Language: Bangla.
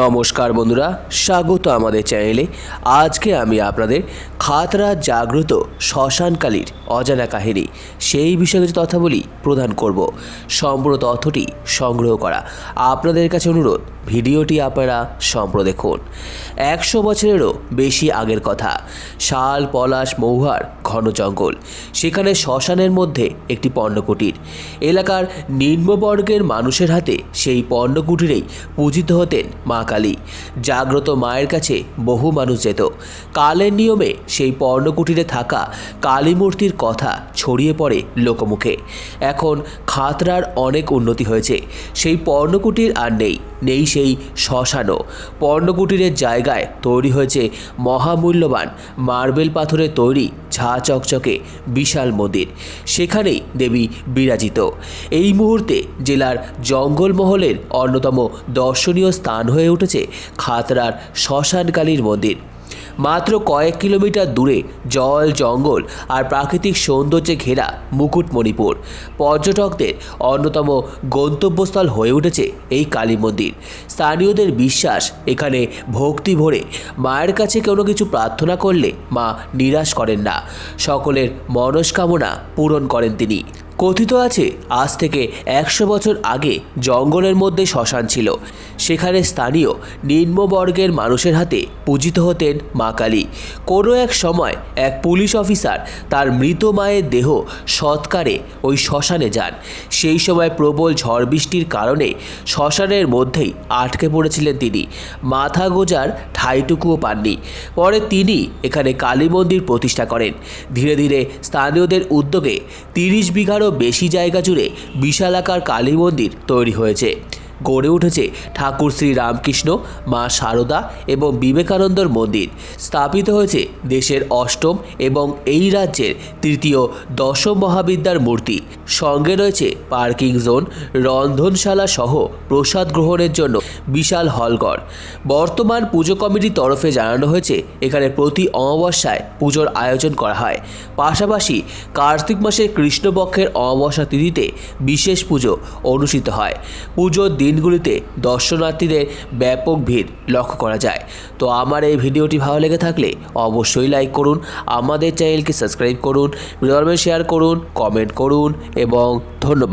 নমস্কার বন্ধুরা, স্বাগত আমাদের চ্যানেলে। আজকে আমি আপনাদের খাতরা জাগ্রত শ্মশানকালীর অজানা কাহিনী, সেই বিষয়ে কিছু তথ্যাবলী প্রদান করব। সম্পূর্ণ তথ্যটি সংগ্রহ করা। আপনাদের কাছে অনুরোধ ভিডিওটি আপনারা সম্প্র দেখুন। একশো বছরেরও বেশি আগের কথা। শাল, পলাশ মৌহার ঘন জঙ্গল। সেখানে শ্মশানের মধ্যে একটি পণ্যকুটির এলাকার নিম্নবর্গের মানুষের হাতে সেই পণ্যকুটিরেই পূজিত হতেন মা কালী। জাগ্রত মায়ের কাছে বহু মানুষ যেত। কালের নিয়মে সেই পর্ণকুটিরে থাকা কালী মূর্তির কথা ছড়িয়ে পড়ে লোকমুখে। এখন খাতরার অনেক উন্নতি হয়েছে। সেই পর্ণকুটির আর নেই। নেই সেই শ্মশানও। পর্ণকুটিরের জায়গায় তৈরি হয়েছে মহামূল্যবান মার্বেল পাথরে তৈরি ঝা চকচকে বিশাল মন্দির। সেখানেই দেবী বিরাজিত। এই মুহূর্তে জেলার জঙ্গলমহলের অন্যতম দর্শনীয় স্থান হয়ে উঠেছে খাতড়ার শ্মশানকালীর মন্দির। মাত্র কয়েক কিলোমিটার দূরে জল, জঙ্গল আর প্রাকৃতিক সৌন্দর্যে ঘেরা মুকুটমণিপুর। পর্যটকদের অন্যতম গন্তব্যস্থল হয়ে উঠেছে এই কালী মন্দির। স্থানীয়দের বিশ্বাস, এখানে ভক্তি ভরে মায়ের কাছে কোনো কিছু প্রার্থনা করলে মা নিরাশ করেন না। সকলের মনস্কামনা পূরণ করেন তিনি। কথিত আছে, আজ থেকে একশো বছর আগে জঙ্গলের মধ্যে শ্মশান ছিল। সেখানে স্থানীয় নিম্নবর্গের মানুষের হাতে পূজিত হতেন মা কালী। কোনো এক সময় এক পুলিশ অফিসার তার মৃত মায়ের দেহ সৎকারে ওই শ্মশানে যান। সেই সময় প্রবল ঝড় বৃষ্টির কারণে শ্মশানের মধ্যেই আটকে পড়েছিলেন তিনি। মাথা গোজার ঠাইটুকুও পাননি। পরে তিনি এখানে কালী মন্দির প্রতিষ্ঠা করেন। ধীরে ধীরে স্থানীয়দের উদ্যোগে তিরিশ বিঘারও বেশি জায়গা জুড়ে বিশালাকার কালী মন্দির তৈরি হয়েছে। গড়ে উঠেছে ঠাকুর শ্রী রামকৃষ্ণ, মা শারদা এবং বিবেকানন্দর মন্দির। স্থাপিত হয়েছে দেশের অষ্টম এবং এই রাজ্যের তৃতীয় দশম মহাবিদ্যার মূর্তি। সঙ্গে রয়েছে পার্কিং জোন, রন্ধনশালা সহ প্রসাদ গ্রহণের জন্য বিশাল হলঘর। বর্তমান পুজো কমিটির তরফে জানানো হয়েছে, এখানে প্রতি অমাবস্যায় পুজোর আয়োজন করা হয়। পাশাপাশি কার্তিক মাসের কৃষ্ণপক্ষের অমাবস্যা তিথিতে বিশেষ পুজো অনুষ্ঠিত হয়। পুজোর দিনগুলিতে দর্শনার্থীদের ব্যাপক ভিড় লক্ষ্য করা যায়। তো আমার এই ভিডিওটি ভালো লেগে থাকলে অবশ্যই লাইক করুন, আমাদের চ্যানেলকে সাবস্ক্রাইব করুন ভিডিও শেয়ার করুন কমেন্ট করুন এবং ধন্যবাদ।